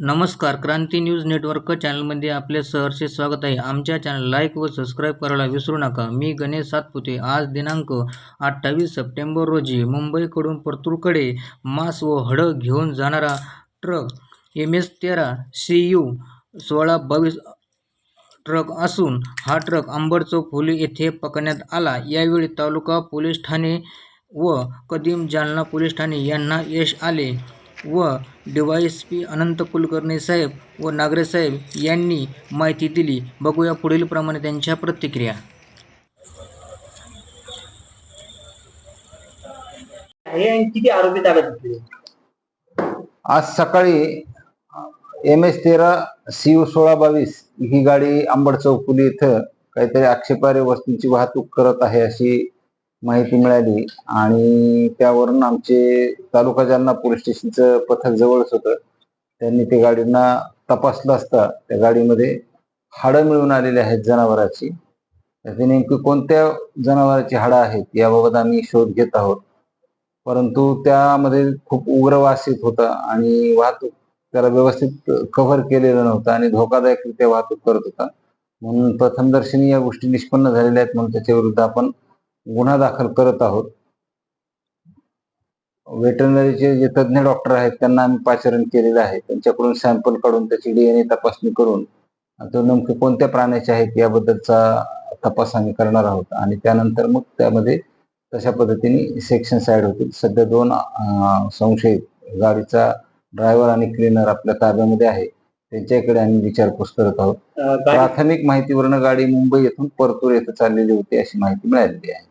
नमस्कार क्रांती news network चॅनलमध्ये आपले सहर्षे स्वागत आहे. आमच्या चॅनल लाईक व सबस्क्राईब करायला विसरू नका. मी गणेश सातपुते. आज दिनांक अठ्ठावीस सप्टेंबर रोजी मुंबईकडून परतूरकडे मांस व हळद घेऊन जाणारा ट्रक एम एस तेरा सी यू सोळा बावीस ट्रक असून हा ट्रक अंबरचौक फुले येथे पकडण्यात आला. यावेळी तालुका पोलीस ठाणे व कदीम जालना पोलीस ठाणे यांना यश आले. व डीवायएसपी अनंत कुलकर्णी साहेब व नागरे साहेब यांनी माहिती दिली. बघूया पुढील प्रमाणे त्यांच्या प्रतिक्रिया. हे किती आरोपी ताब्यात आज सकाळी एम एस तेरा सी यू सोळा बावीस ही गाडी आंबड चौफुली इथं काहीतरी आक्षेपार्ह वस्तूंची वाहतूक करत आहे अशी माहिती मिळाली आणि त्यावरून आमचे तालुका जालना पोलीस स्टेशनचं पथक जवळच होतं. त्यांनी ते गाडींना तपासलं असता त्या गाडीमध्ये हाडं मिळून आलेली आहेत जनावराची. त्याचे नेमकी कोणत्या जनावराची हाडं आहेत याबाबत आम्ही शोध घेत आहोत. परंतु त्यामध्ये खूप उग्र वास येत होता आणि वाहतूक त्याला व्यवस्थित कव्हर केलेलं नव्हतं आणि धोकादायकरित्या वाहतूक करत होता. म्हणून प्रथमदर्शनी या गोष्टी निष्पन्न झालेल्या आहेत म्हणून त्याच्याविरुद्ध आपण गुन्हा दाखल करत आहोत. वेटरनरीचे जे तज्ज्ञ डॉक्टर आहेत त्यांना आम्ही पाचारण केलेलं आहे. त्यांच्याकडून सॅम्पल काढून त्याची डीएनए तपासणी करून तो नेमके कोणत्या प्राण्याचे आहेत याबद्दलचा तपास आम्ही करणार आहोत. आणि त्यानंतर मग त्यामध्ये तशा पद्धतीने सेक्शन साईड होतील सध्या दोन संशयित गाडीचा ड्रायव्हर आणि क्लीनर आपल्या ताब्यामध्ये आहे. त्यांच्याकडे आम्ही विचारपूस करत आहोत. प्राथमिक माहितीवरनं गाडी मुंबई येथून परतूर येथे चाललेली होती अशी माहिती मिळालेली आहे.